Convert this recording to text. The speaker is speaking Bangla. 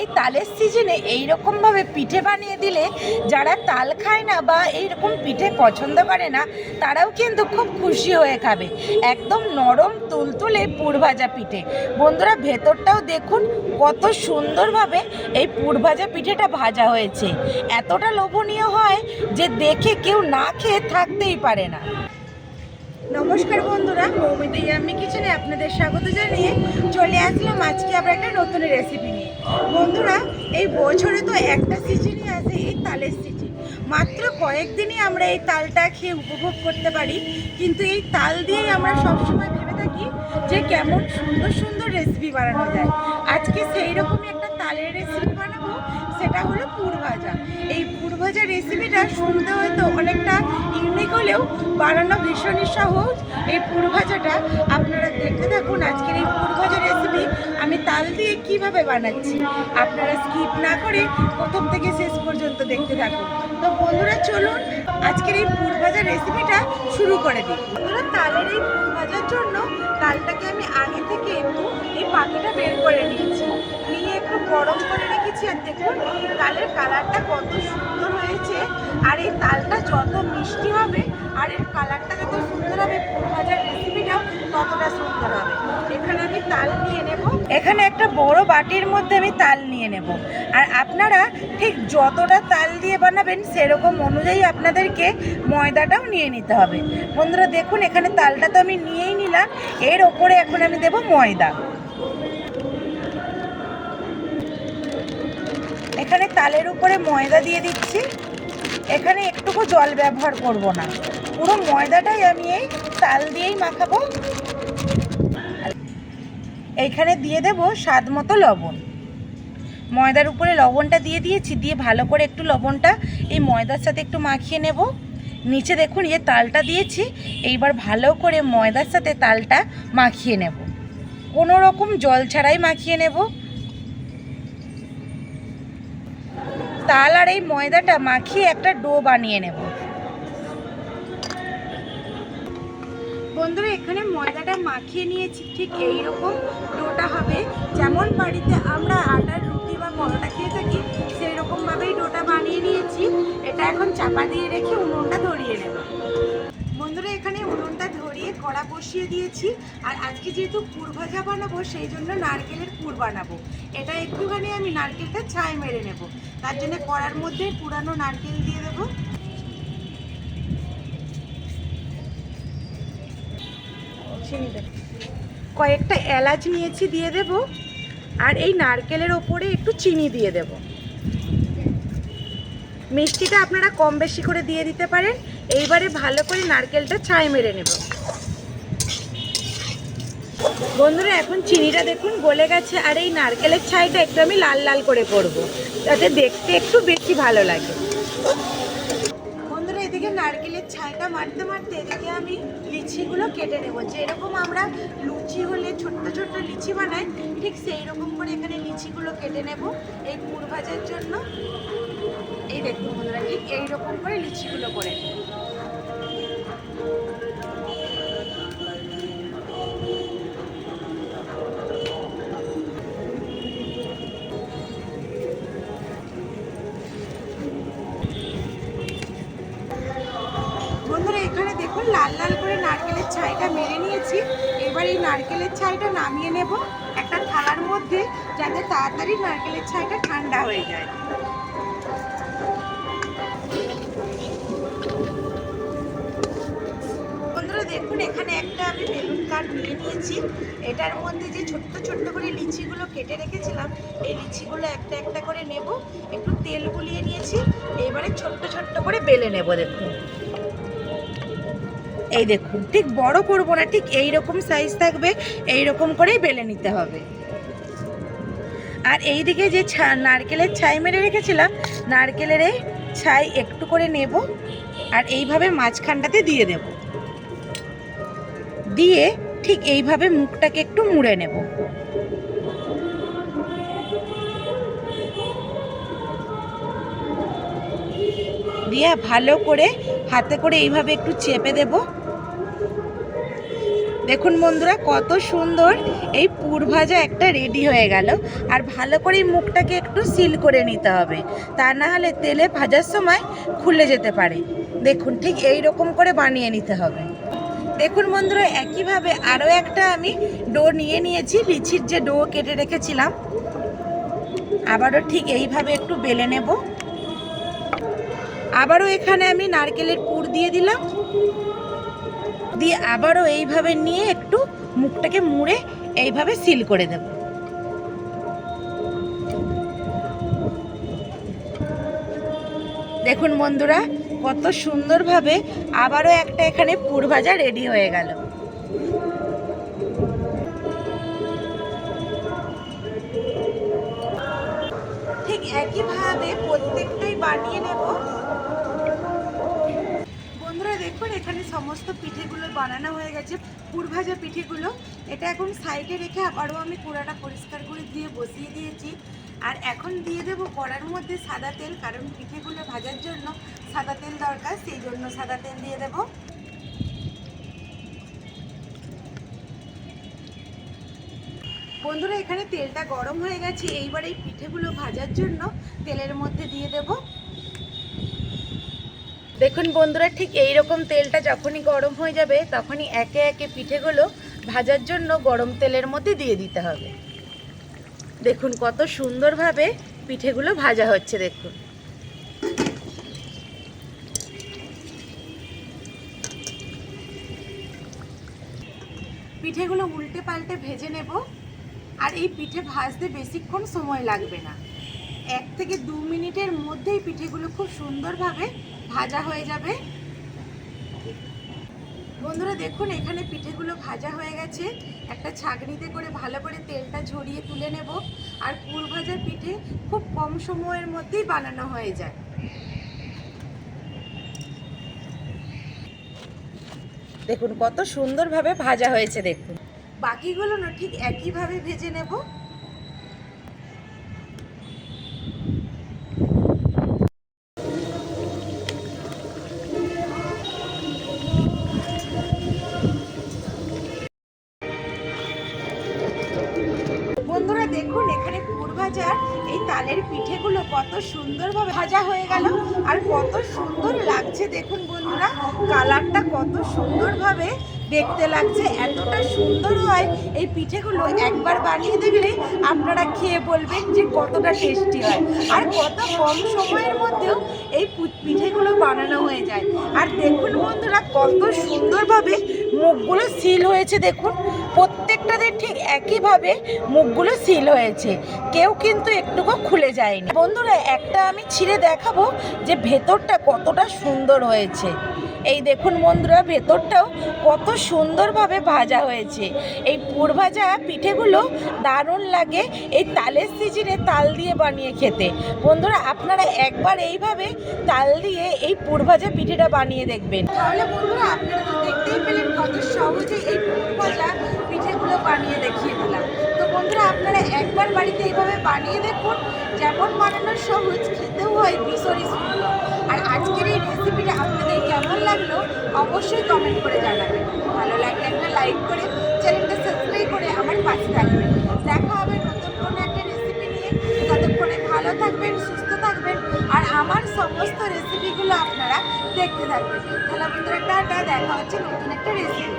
এই তালের সিজনে এইরকমভাবে পিঠে বানিয়ে দিলে যারা তাল খায় না বা এইরকম পিঠে পছন্দ করে না, তারাও কিন্তু খুব খুশি হয়ে খাবে। একদম নরম তুলতুলে পুর ভাজা পিঠে। বন্ধুরা, ভেতরটাও দেখুন কত সুন্দরভাবে এই পুর ভাজা পিঠেটা ভাজা হয়েছে। এতটা লোভনীয় হয় যে দেখে কেউ না খেয়ে থাকতেই পারে না। নমস্কার বন্ধুরা, মৌমিতা ইয়াম্মি কিচেনে আপনাদের স্বাগত জানিয়ে চলে আসলাম। আজকে আবার একটা নতুন রেসিপি নিয়ে। বন্ধুরা, এই বছরে তো একটা সিজনই আছে, এই তালের সিজন। মাত্র কয়েকদিনই আমরা এই তালটা খেয়ে উপভোগ করতে পারি, কিন্তু এই তাল দিয়েই আমরা সবসময় ভেবে থাকি যে কেমন সুন্দর সুন্দর রেসিপি বানানো যায়। আজকে সেই রকমই একটা তালের রেসিপি বানাবো, সেটা হলো পুর ভাজা। এই পুর ভাজা রেসিপিটা শুনতে হয়তো অনেকটা ইউনিক হলেও বানানো ভীষণই সহজ। এই পুর ভাজাটা আপনারা দেখতে থাকুন, আজকের এই পুর ভাজা আমি তাল দিয়ে কীভাবে বানাচ্ছি? আপনারা স্কিপ না করে প্রথম থেকে শেষ পর্যন্ত দেখতে থাকুন। তো বন্ধুরা, চলুন আজকের এই পুর ভাজার রেসিপিটা শুরু করে দিই। বন্ধুরা, তালের এই পুর ভাজার জন্য তালটাকে আমি আগে থেকে একটু এই পাখিটা বের করে নিয়েছি। নিয়ে একটু গরম করে রেখেছি আর দেখুন তালের কালারটা কত সুন্দর হয়েছে। আর এই তালটা যত মিষ্টি হবে, আর এর কালারটা যত সুন্দর হবে, পুর ভাজার রেসিপিটাও ততটা সুন্দর হবে। তাল নিয়ে নেব। এখানে একটা বড় বাটির মধ্যে আমি তাল নিয়ে নেব। আর আপনারা ঠিক যতটা তাল দিয়ে বানাবেন সেরকম অনুযায়ী আপনাদেরকে ময়দাটাও নিয়ে নিতে হবে। বন্ধুরা, দেখুন, এখানে তালটা তো আমি নিয়েই নিলাম। এর ওপরে এখন আমি দেব ময়দা। এখানে তালের উপরে ময়দা দিয়ে দিচ্ছি। এখানে একটুকু জল ব্যবহার করব না। পুরো ময়দাটাই আমি এই তাল দিয়েই মাখাবো। এইখানে দিয়ে দেব স্বাদ মতো লবণ। ময়দার উপরে লবণটা দিয়ে দিয়েছি, দিয়ে ভালো করে একটু লবণটা এই ময়দার সাথে একটু মাখিয়ে নেব। নিচে দেখুন যে তালটা দিয়েছি, এইবার ভালো করে ময়দার সাথে তালটা মাখিয়ে নেব। কোনো রকম জল ছাড়াই মাখিয়ে নেব। তাল আর এই ময়দাটা মাখিয়ে একটা ডো বানিয়ে নেব। বন্ধুরা, এখানে ময়দাটা মাখিয়ে নিয়েছি। ঠিক এই রকম ডোটা হবে। যেমন বাড়িতে আমরা আটার রুটি বা পরোটা খেয়ে থাকি সেই রকমভাবেই ডোটা বানিয়ে নিয়েছি। এটা এখন চাপা দিয়ে রেখে উনুনটা ধরিয়ে নেব। বন্ধুরা, এখানে উনুনটা ধরিয়ে কড়া বসিয়ে দিয়েছি। আর আজকে যেহেতু পুর ভাজা বানাবো, সেই জন্য নারকেলের পুর বানাবো। এটা একটুখানি আমি নারকেলটা ছাই মেরে নেব। তার জন্য কড়ার মধ্যে পুরানো নারকেল দিয়ে দেবো। চিনি কয়েকটা এলাচ নিয়েছি দিয়ে দেব, আর এই নারকেলের ওপরে একটু চিনি দিয়ে দেব। মিষ্টিটা আপনারা কম বেশি করে দিয়ে দিতে পারেন, এইবারে ভালো করে নারকেলটা ছাই মেরে নেব। বন্ধুরা, এখন চিনিটা দেখুন গলে গেছে, আর এই নারকেলের ছাইটা একটু আমি লাল লাল করে করব যাতে দেখতে একটু বেশি ভালো লাগে। এদিকে নারকেলের ছাইটা মারতে মারতে এদিকে আমি লিচিগুলো কেটে নেব। যেরকম আমরা লুচি হলে ছোট্ট ছোট্ট লিচি বানাই, ঠিক সেই রকম করে এখানে লিচিগুলো কেটে নেব এই পুর ভাজার জন্য। এই দেখুন বন্ধুরা, ঠিক এইরকম করে লিচিগুলো করে। নেব এখানে দেখুন লাল লাল করে নারকেলের ছাইটা মেরে নিয়েছি। এবার এই নারকেলের ছাইটা নামিয়ে নেব। একটা থালার মধ্যে যাতে তাড়াতাড়ি নারকেলের ছাইটা ঠান্ডা হয়ে যায়। দেখুন, এখানে একটা আমি বেলুন কাঠ নিয়ে নিয়েছি। এটার মধ্যে যে ছোট্ট ছোট্ট করে লিচিগুলো কেটে রেখেছিলাম, এই লিচিগুলো একটা একটা করে নেব। একটু তেল গুলিয়ে নিয়েছি। এবারে ছোট্ট ছোট্ট করে বেলে নেব, দেখুন। এই দেখুন, ঠিক বড় করব না, ঠিক এই রকম সাইজ থাকবে এই রকম করেই বেলে নিতে হবে। আর এই দিকে যে নারকেলের ছাই মেরে রেখেছিলাম, নারকেলের এই ছাই একটু করে নেব, আর এইভাবে মাঝখানটাতে দিয়ে দেব। দিয়ে ঠিক এইভাবে মুখটাকে একটু মুড়ে নেব। দিয়ে ভালো করে, হাতে করে এইভাবে একটু চেপে দেব। দেখুন বন্ধুরা, কত সুন্দর এই পুর ভাজা একটা রেডি হয়ে গেল। আর ভালো করে মুখটাকে একটু সিল করে নিতে হবে। তা না হলে তেলে ভাজার সময় খুলে যেতে পারে। দেখুন, ঠিক এই রকম করে বানিয়ে নিতে হবে। দেখুন বন্ধুরা, একইভাবে আরও একটা আমি ডো নিয়ে নিয়েছি, লিচির যে ডো কেটে রেখেছিলাম। আবারও ঠিক এইভাবে একটু বেলে নেব। আবারও এখানে আমি নারকেলের পুর দিয়ে দিলাম। দিয়ে আবারও এইভাবে নিয়ে একটু মুখটাকে মুড়ে এইভাবে সিল করে দেব। দেখুন বন্ধুরা, কত সুন্দরভাবে আবারও একটা এখানে পুর ভাজা রেডি হয়ে গেল। ঠিক একইভাবে প্রত্যেকটাই বানিয়ে নেব। সমস্ত পিঠেগুলো বানানো হয়ে গেছে পুর ভাজা পিঠেগুলো। এটা এখন সাইডে রেখে আবারও আমি কুড়াটা পরিষ্কার করে দিয়ে বসিয়ে দিয়েছি। আর এখন দিয়ে দেবো কড়ার মধ্যে সাদা তেল, কারণ পিঠেগুলো ভাজার জন্য সাদা তেল দরকার, সেই জন্য সাদা তেল দিয়ে দেবো। বন্ধুরা, এখানে তেলটা গরম হয়ে গেছে, এইবার এই পিঠেগুলো ভাজার জন্য তেলের মধ্যে দিয়ে দেব। দেখুন বন্ধুরা, ঠিক এই রকম তেলটা যখনই গরম হয়ে যাবে, তখনই একে একে পিঠেগুলো ভাজার জন্য গরম তেলের মধ্যে দিয়ে দিতে হবে। দেখুন কত সুন্দরভাবে পিঠেগুলো ভাজা হচ্ছে, দেখুন। পিঠেগুলো উল্টে পাল্টে ভেজে নেব, আর এই পিঠে ভাজতে বেশিক্ষণ সময় লাগবে না। এক থেকে দু মিনিটের মধ্যেই পিঠেগুলো খুব সুন্দরভাবে ভাজা হয়ে যাবে। বন্ধুরা দেখুন, এখানে পিঠেগুলো ভাজা হয়ে গেছে। একটা ছাগনিতে করে ভালো করে তেলটা ঝরিয়ে তুলে নেব। আর পুর ভাজার পিঠে খুব কম সময়ের মধ্যেই বানানো হয়ে যায়। দেখুন, কত সুন্দরভাবে ভাজা হয়েছে, দেখুন। বাকিগুলো না ঠিক একইভাবে ভেজে নেব। ভাজার এই তালের পিঠেগুলো কত সুন্দরভাবে ভাজা হয়ে গেল আর কত সুন্দর লাগছে দেখুন বন্ধুরা, কালারটা কত সুন্দরভাবে দেখতে লাগছে, এতটা সুন্দর হয়। এই পিঠেগুলো একবার বানিয়ে দেখলে আপনারা খেয়ে বলবেন যে কতটা টেস্টি হয়। আর কত কম সময়ের মধ্যেও এই পিঠেগুলো বানানো হয়ে যায়। আর দেখুন বন্ধুরা, কত সুন্দরভাবে মুখগুলো সিল হয়েছে দেখুন। প্রত্যেকটাদের ঠিক একইভাবে মুখগুলো সিল হয়েছে। কেউ কিন্তু একটুকু খুলে যায়নি। বন্ধুরা, একটা আমি ছিঁড়ে দেখাবো যে ভেতরটা কতটা সুন্দর হয়েছে। এই দেখুন বন্ধুরা, ভেতরটাও কত সুন্দরভাবে ভাজা হয়েছে। এই পুর ভাজা পিঠেগুলো দারুণ লাগে এই তালের সিজনে তাল দিয়ে বানিয়ে খেতে। বন্ধুরা, আপনারা একবার এইভাবে তাল দিয়ে এই পুর ভাজা পিঠেটা বানিয়ে দেখবেন। তাহলে বন্ধুরা, আপনারা তো দেখতেই পেলেন কত সহজে এই পুর ভাজা পিঠেগুলো বানিয়ে দেখিয়ে দিলাম। তো বন্ধুরা, আপনারা একবার বাড়িতে এইভাবে বানিয়ে দেখুন, যেমন বানানো সহজ, খেতেও হয় ভীষণই সুন্দর আর আজকের এই কেমন লাগল, অবশ্যই কমেন্ট করে জানাবেন। ভালো লাগলে একটা লাইক করে চ্যানেলটা সাবস্ক্রাইব করে আমার পাশে থাকবেন। দেখা হবে নতুন কোনো একটা রেসিপি নিয়ে। ততক্ষণে ভালো থাকবেন, সুস্থ থাকবেন, আর আমার সমস্ত রেসিপিগুলো আপনারা দেখতে থাকবেন। তাহলে বন্ধুরা, টাটা, দেখা হচ্ছে নতুন একটা রেসিপি